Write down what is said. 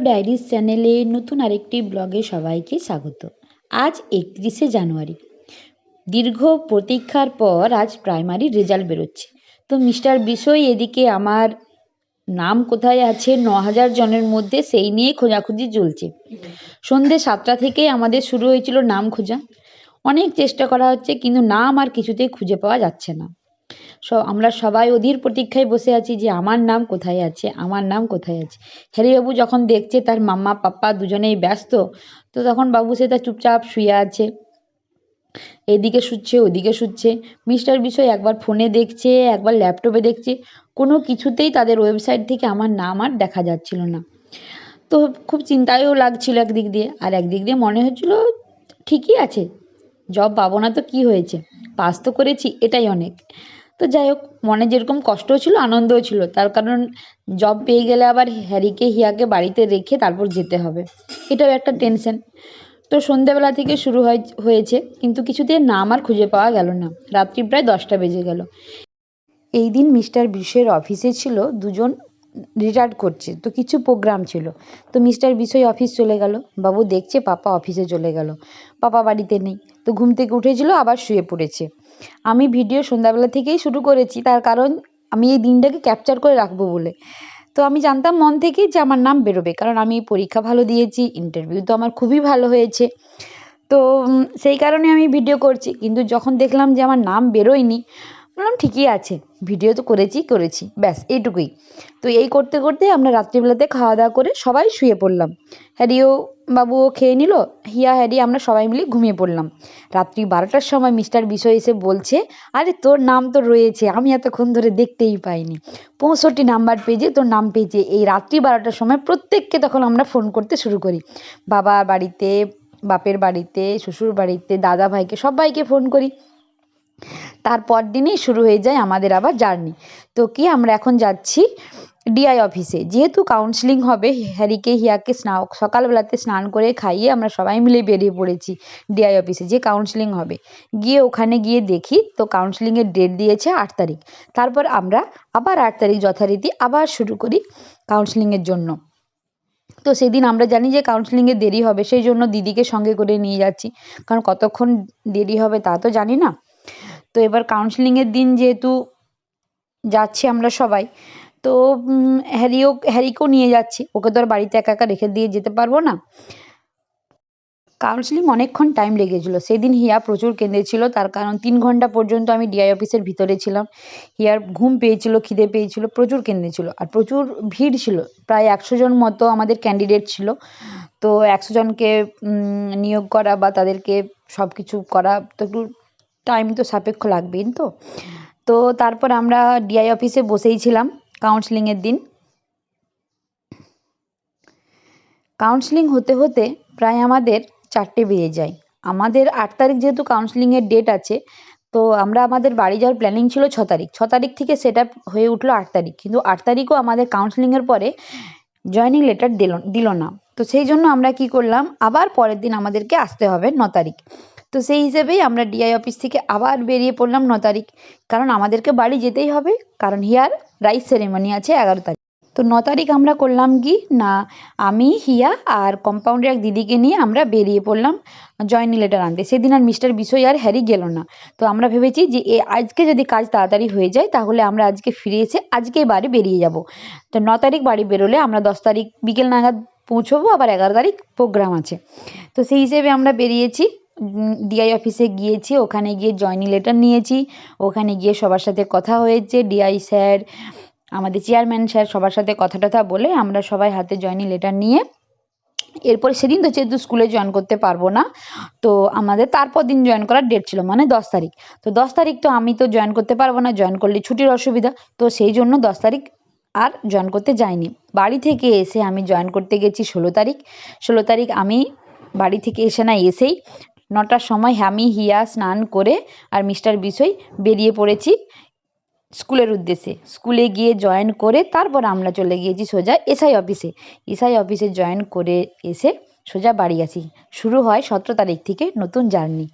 Diaries চ্যানেলে নতুন আরেকটি ব্লগে সবাইকে স্বাগত। আজ একত্রিশে জানুয়ারি। দীর্ঘ প্রতীক্ষার পর আজ প্রাইমারি রেজাল্ট বেরোচ্ছে। তো মিস্টার বিষয় এদিকে আমার নাম কোথায় আছে ন হাজার জনের মধ্যে সেই নিয়ে খোঁজাখুঁজি চলছে। সন্ধ্যে সাতটা থেকেই আমাদের শুরু হয়েছিল নাম খোঁজা। অনেক চেষ্টা করা হচ্ছে, কিন্তু নাম আর কিছুতেই খুঁজে পাওয়া যাচ্ছে না। আমরা সবাই অধীর প্রতীক্ষায় বসে আছি যে আমার নাম কোথায় আছে, আমার নাম কোথায় আছে। হ্যারিবাবু যখন দেখছে তার মাম্মা, পাপ্পা দুজনেই ব্যস্ত, তো তখন বাবু সে তার চুপচাপ শুয়ে আছে। এদিকে শুচ্ছে, ওদিকে শুচ্ছে। মিস্টার বিষয় একবার ফোনে দেখছে, একবার ল্যাপটপে দেখছে। কোনো কিছুতেই তাদের ওয়েবসাইট থেকে আমার নাম আর দেখা যাচ্ছিল না। তো খুব চিন্তায়ও লাগছিল একদিক দিয়ে। আর একদিক দিয়ে মনে হচ্ছিল, ঠিকই আছে, জব পাবো না তো কী হয়েছে? পাস তো করেছি, এটাই অনেক। তো যাই হোক মনে যেরকম কষ্টও ছিল, আনন্দও ছিল। তার কারণ জব পেয়ে গেলে আবার হ্যারিকে, হিয়াকে বাড়িতে রেখে তারপর যেতে হবে। এটাও একটা টেনশন তো সন্ধেবেলা থেকে শুরু হয়, হয়েছে, কিন্তু কিছুতে নাম আর খুঁজে পাওয়া গেল না। রাত্রি প্রায় দশটা বেজে গেল। এই দিন মিস্টার বিশ্বের অফিসে ছিল দুজন রিটায়ার্ড করছে। তো কিছু প্রোগ্রাম ছিল। তো মিস্টার বিষয় অফিস চলে গেল। বাবু দেখছে পাপা অফিসে চলে গেল। পাপা বাড়িতে নেই। তো ঘুম থেকে উঠেছিল, আবার শুয়ে পড়েছে। আমি ভিডিও সন্ধ্যাবেলা থেকেই শুরু করেছি। তার কারণ আমি এই দিনটাকে ক্যাপচার করে রাখব বলে। তো আমি জানতাম মন থেকেই যে আমার নাম বেরোবে। কারণ আমি পরীক্ষা ভালো দিয়েছি ইন্টারভিউ তো আমার খুবই ভালো হয়েছে। তো সেই কারণে আমি ভিডিও করছি। কিন্তু যখন দেখলাম যে আমার নাম বেরোয়নি বললাম, ঠিকই আছে, ভিডিও তো করেছি করেছি, ব্যাস, এইটুকুই। তো এই করতে করতে আমরা রাত্রিবেলাতে খাওয়া দাওয়া করে সবাই শুয়ে পড়লাম। হ্যারিও বাবুও খেয়ে নিল, হিয়া, হ্যারি আমরা সবাই মিলে ঘুমিয়ে পড়লাম। রাত্রি বারোটার সময় মিস্টার বিষয় এসে বলছে, আরে, তোর নাম তো রয়েছে, আমি এতক্ষণ ধরে দেখতেই পাইনি। পঁয়ষট্টি নাম্বার পেজে তোর নাম পেয়েছে। এই রাত্রি বারোটার সময় প্রত্যেককে তখন আমরা ফোন করতে শুরু করি। বাবা বাড়িতে, বাপের বাড়িতে, শ্বশুর বাড়িতে, দাদা ভাইকে সবাইকে ফোন করি। তারপর দিনই শুরু হয়ে যায় আমাদের আবার জার্নি। তো কি, আমরা এখন যাচ্ছি ডিআই অফিসে যেহেতু কাউন্সিলিং হবে, হ্যারিকে, হিয়াকে স্নান, সকালবেলাতে স্নান করে খাইয়ে আমরা সবাই মিলে বেরিয়ে পড়েছি ডিআই অফিসে যে কাউন্সিলিং হবে। গিয়ে ওখানে গিয়ে দেখি, তো কাউন্সিলিংয়ের ডেট দিয়েছে আট তারিখ। তারপর আমরা আবার আট তারিখ যথারীতি আবার শুরু করি কাউন্সিলিংয়ের জন্য। তো সেদিন আমরা জানি যে কাউন্সিলিংয়ে দেরি হবে, সেই জন্য দিদিকে সঙ্গে করে নিয়ে যাচ্ছি। কারণ কতক্ষণ দেরি হবে তা তো জানি না। তো এবার কাউন্সিলিংয়ের দিন যেহেতু যাচ্ছি আমরা সবাই, তো হ্যারিও, হ্যারিকেও নিয়ে যাচ্ছি। ওকে তো আর বাড়িতে একা একা রেখে দিয়ে যেতে পারব না। কাউন্সিলিং অনেকক্ষণ টাইম লেগেছিলো। সেদিন হিয়া প্রচুর কেঁদেছিল। তার কারণ তিন ঘণ্টা পর্যন্ত আমি ডিআই অফিসের ভিতরে ছিলাম। হিয়ার ঘুম পেয়েছিল, খিদে পেয়েছিল, প্রচুর কেঁদেছিল। আর প্রচুর ভিড় ছিল। প্রায় একশো জন মতো আমাদের ক্যান্ডিডেট ছিল। তো একশো জনকে নিয়োগ করা বা তাদেরকে সব কিছু করা তো একটু টাইম তো সাপেক্ষ লাগবেই, তো? তো তারপর আমরা ডিআই অফিসে বসেই ছিলাম কাউন্সিলিংয়ের দিন। কাউন্সিলিং হতে হতে প্রায় আমাদের চারটে বেজে যায়। আমাদের আট তারিখ যেহেতু কাউন্সিলিংয়ের ডেট আছে, তো আমরা আমাদের বাড়ি যাওয়ার প্ল্যানিং ছিল ছ তারিখ। ছ তারিখ থেকে সেট হয়ে উঠল আট তারিখ। কিন্তু আট তারিখও আমাদের কাউন্সিলিংয়ের পরে জয়নিং লেটার দিল দিল না। তো সেই জন্য আমরা কি করলাম, আবার পরের দিন আমাদেরকে আসতে হবে ন তারিখ। তো সেই হিসেবেই আমরা ডিআই অফিস থেকে আবার বেরিয়ে পড়লাম ন তারিখ। কারণ আমাদেরকে বাড়ি যেতেই হবে, কারণ হিয়ার রাইস সেরেমনি আছে এগারো তারিখ। তো ন তারিখ আমরা করলাম কি? না, আমি, হিয়া আর কম্পাউন্ডের এক দিদিকে নিয়ে আমরা বেরিয়ে পড়লাম জয়নিং লেটার আনতে। সেদিন আর মিস্টার বিষয় আর হ্যারি গেল না। তো আমরা ভেবেছি যে, এ আজকে যদি কাজ তাড়াতাড়ি হয়ে যায়, তাহলে আমরা আজকে ফিরে এসে আজকেই বাড়ি বেরিয়ে যাব। তো ন তারিখ বাড়ি বেরোলে আমরা দশ তারিখ বিকেল নাগাদ পৌঁছবো, আবার এগারো তারিখ প্রোগ্রাম আছে। তো সেই হিসেবে আমরা বেরিয়েছি। ডিআই অফিসে গিয়েছি, ওখানে গিয়ে জয়নিং লেটার নিয়েছি, ওখানে গিয়ে সবার সাথে কথা হয়েছে ডিআই স্যার আমাদের চেয়ারম্যান স্যার সবার সাথে কথা টথা বলে আমরা সবাই হাতে জয়নিং লেটার নিয়ে, এরপর সেদিন তো যেহেতু স্কুলে জয়েন করতে পারব না, তো আমাদের তারপর দিন জয়েন করার ডেট ছিল মানে দশ তারিখ। তো দশ তারিখ তো আমি তো জয়েন করতে পারব না জয়েন করলে ছুটির অসুবিধা, তো সেই জন্য দশ তারিখ আর জয়েন করতে যাইনি। বাড়ি থেকে এসে আমি জয়েন করতে গেছি ষোলো তারিখ ষোলো তারিখ আমি বাড়ি থেকে এসে না এসেই নটার সময় আমি, হিয়া, স্নান করে আর মিস্টার বিষয় বেরিয়ে পড়েছি স্কুলের উদ্দেশ্যে। স্কুলে গিয়ে জয়েন করে তারপর আমরা চলে গিয়েছি সোজা এসআই অফিসে। এসআই অফিসে জয়েন করে এসে সোজা বাড়ি আছি শুরু হয় সতেরো তারিখ থেকে নতুন জার্নি।